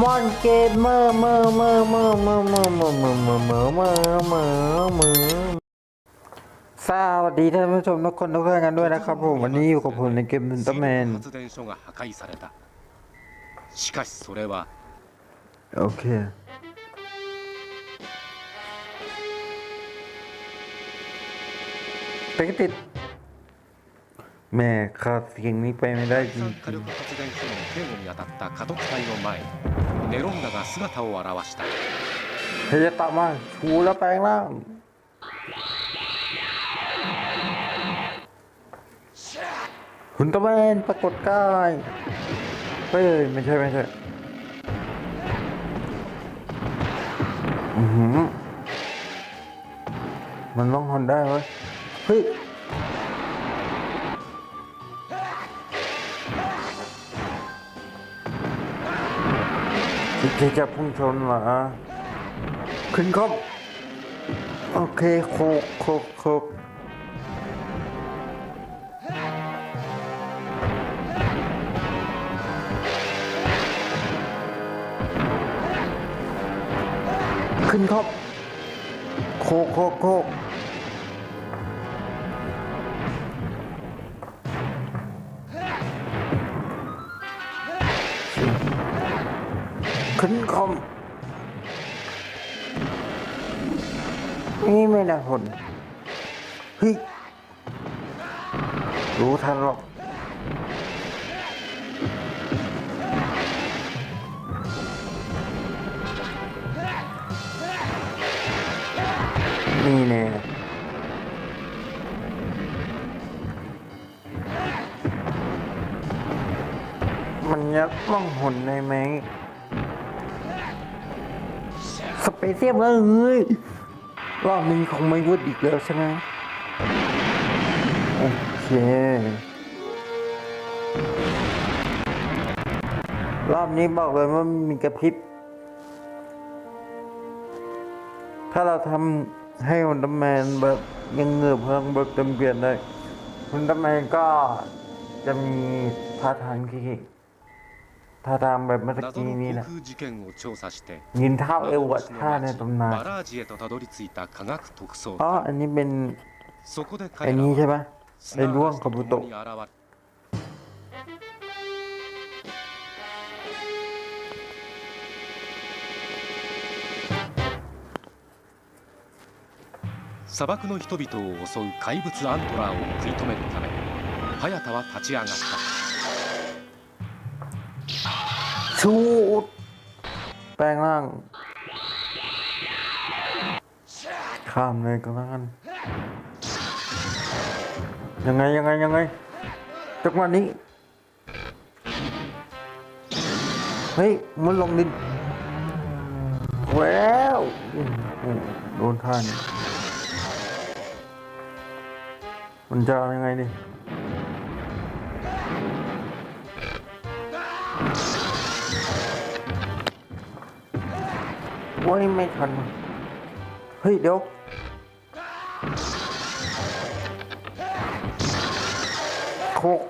มอนเกมเมอร์เมอร์เมอร์เมอร์เมอร์เมอร์เมอร์เมอร์เมอร์เมอร์เมอร์เมสวัสดีท่านผู้ชมทุกคนทุกท่านกันด้วยนะครับผมวันนี้อยู่กับผมในเกมมินเตอร์แมนโอเคไปติดแม่ขาดสิ่งนี้ไปไม่ได้จริง 火力発電所の警護に当たった家督隊の前にネロンダが姿を現した ๆเธอจะตามมาชูแล้วแปลงร่างคุณตะแมนปรากฏกายเฮ้ยไม่ใช่ไม่ใช่อือหือมันต้องฮอนได้เว้ยเฮ้ย คิดจะพุ่งชนเหรอ ขึ้นครับ โอเคโคกโคกโคกขึ้นครับ โคกโคกโคก ขึ้นคอมนี่ไม่ได้ผลเฮ้ยรู้ทันหรอกนี่แน่มันยัดล่องหนในแมง สเปเซียมเลยรอบนี้คงไม่วุดอีกแล้วใช่ไหมโอเค รอบนี้บอกเลยว่ามีกระพริบ ถ้าเราทำให้ฮอนดแมนแบบยังเงือบเพิ่งแบบเต็มเปลี่ยนได้ฮอนดแมนก็จะมีท่าทางที่ ท่าทางแบบเมื่อ 謎 กี้ の นี้ 航 นะ 空事件を調査して ยินเท้าเอวอะท่าในตำนาน バラージへとたどり着いた科学特捜 อ๋อ 隊 อันนี้เป็น そこで ไอ้ 彼ら นี้ใช่ は ไหมไอ้ 砂 ร่วง 嵐 คา と บุ 共 โตะ に現れ砂漠の人々を襲う怪物アントラーを食い止めるため早田は立ち上がった ชูดแปลงร่าง ข้ามเลยก็แล้วกันยังไงยังไงยังไงจังหวะนี้ เฮ้ย มันลงดินแววอื้อหือโดนท่าน มันจะยังไงดิ โอ้ยไม่ทัน เฮ้ย เดี๋ยว โคก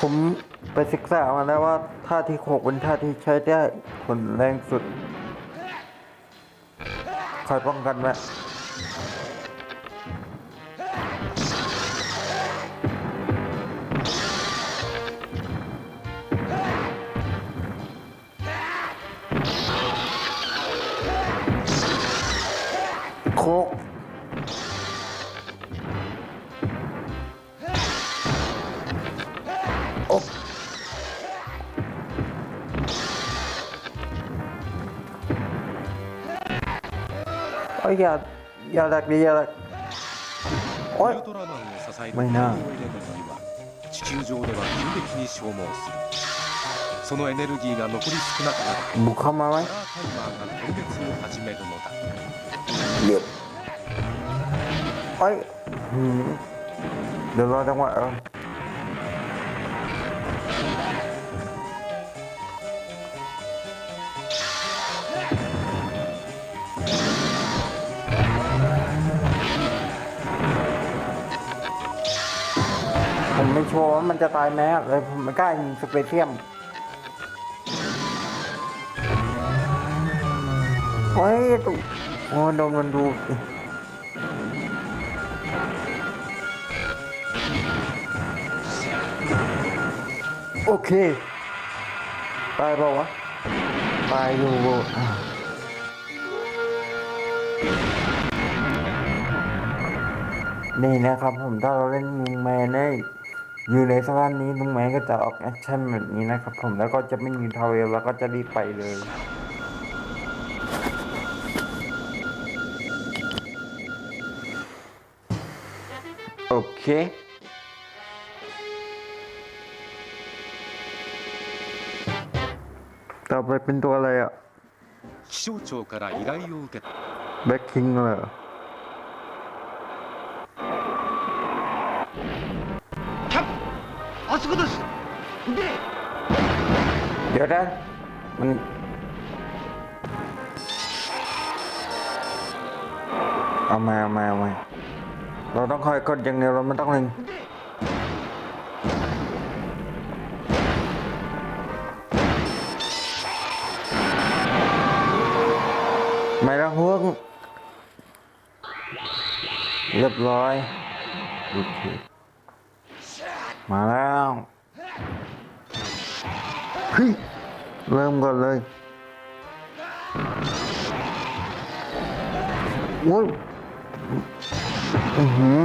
ผมไปศึกษามาแล้วว่าท่าที่โคกเป็นท่าที่ใช้ได้ผลแรงสุดคอยป้องกันไว้ こう。お。いややだくやだ。おい。おルトラマンを支えるエレメントは地球上では急激に消耗する。そのエネルギーが残り少なくなる。僕はまないタイマーが点滅を始めるのだ。 เรียบโอ้ยหืมเดี๋ยวรอจังหวะเอาผมไม่ชัวร์ว่ามันจะตายไหมอะเลยผมไม่กล้ายิงสเปเชียมโอ้ยตุ๊ โอ้โดนมันดูโอเค ตายเปล่าวะ ตายอยู่อะนี่นะครับผมถ้าเราเล่นลุงแมนได้อยู่ในสภาพนี้ลุงแมนก็จะออกแอคชั่นแบบนี้นะครับผมแล้วก็จะไม่มีทาวเวลแล้วก็จะรีบไปเลย Oke. Tapi pintu ala ya. Backing lah. Ya udah. Amai, amai, amai. เราต้องคอยกดอย่างเดียวเราไม่ต้องเล็งไม่ต้องห่วงเรียบร้อยมาแล้วเฮ้ยเริ่มก่อนเลยโอ้ย อือหือ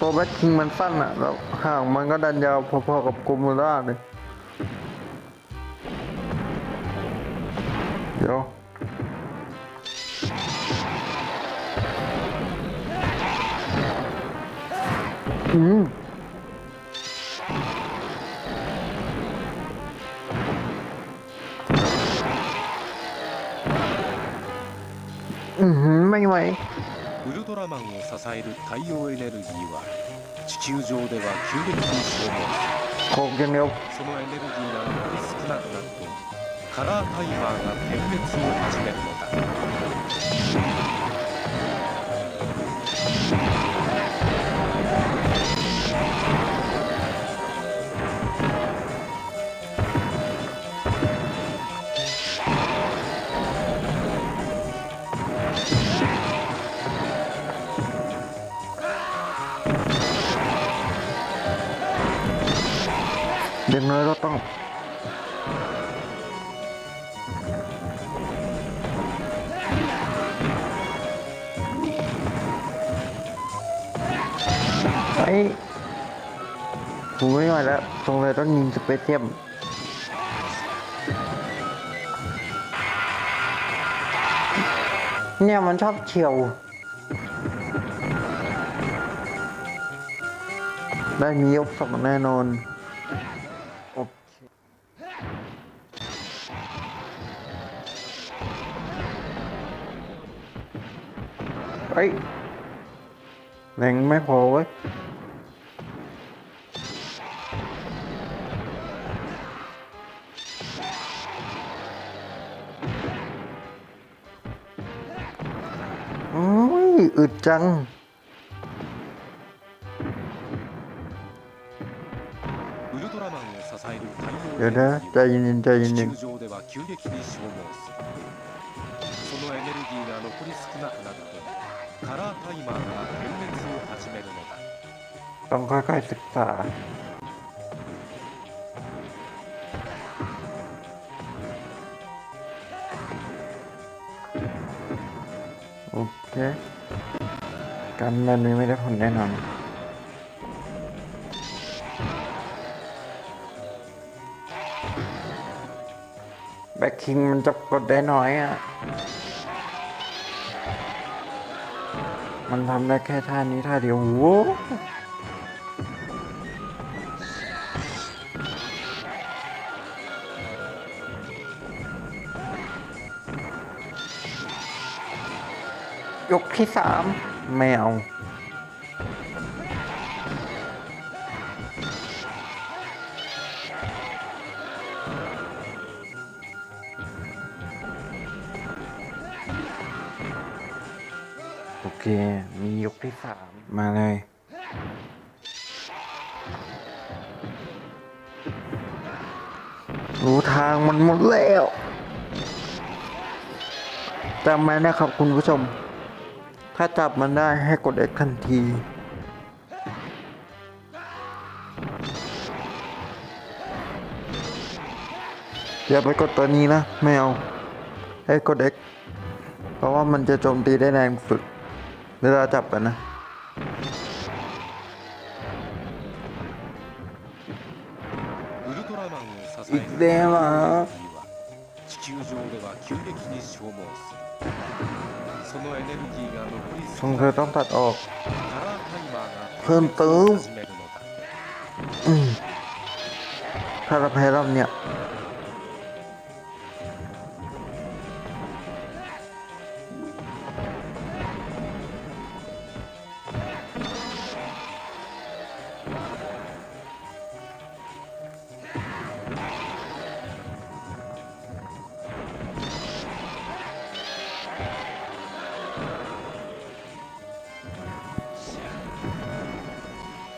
ตัวแบ็คคิงมันสั้นอะแล้วห่างมันก็ดันยาวพอๆกับกูมูล่าเลย うん。うん。まいまいウルトラマンを支える太陽エネルギーは地球上では急激に消耗しそのエネルギーがより少なくなるとカラータイマーが点滅を始めるのだ เด็กน้อยเราต้องไอ้ผมไม่ไหวแล้วตรงเลยต้องยิงสเปเชียมเนี่ยมันชอบเฉียว ได้มียกสองแน่นอน เฮ้ยแรงไม่พอเว้ย โอ้ย อึดจัง ウルトラマンを支える太陽 เดี๋ยว エネ นะ ル ใจ ギー เย็นๆใจ は เย็ 地 น 球上では急激に消耗するそのエネルギーが残り少なくなると カラータイマーが点滅を始めるのだ ๆต้องค่อยๆศึกษา โอเค การแบบนี้ไม่ได้ผลแน่นอน แบ็คคิงมันจะกดได้น้อยอ่ะ มันทำได้แค่ท่านี้ท่าเดียวโว้ยกที่สามไม่เอา เค มียกที่สามมาเลย รู้ทางมันหมดแล้วจำไว้นะครับคุณผู้ชม ถ้าจับมันได้ให้กด X ทันที อย่าไปกดตัวนี้นะ ไม่เอา ให้กด X เพราะว่ามันจะโจมตีได้แรงสุด เวลาจับกันนะ ウルトラマンを支えるいつでもエネルギーは地球上では急激に消耗するそのエネルギーが残り ท 少 ง ない เธอต้องตัดออก カラータイマーが เพิ่มเติม 始めるのだ อืมถ้าเราแพ้รอบเนี้ย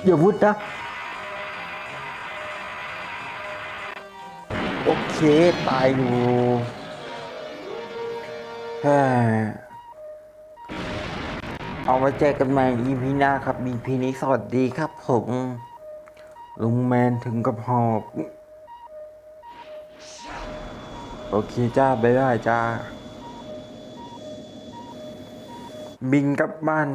อย่าวุดนะ โอเค ตายอยู่เอามาเจอกันใหม่ EP หน้าครับ EP นี้สวัสดีครับผมลุงแมนถึงกับหอบ โอเคจ้าไปได้จ้า บินกลับบ้าน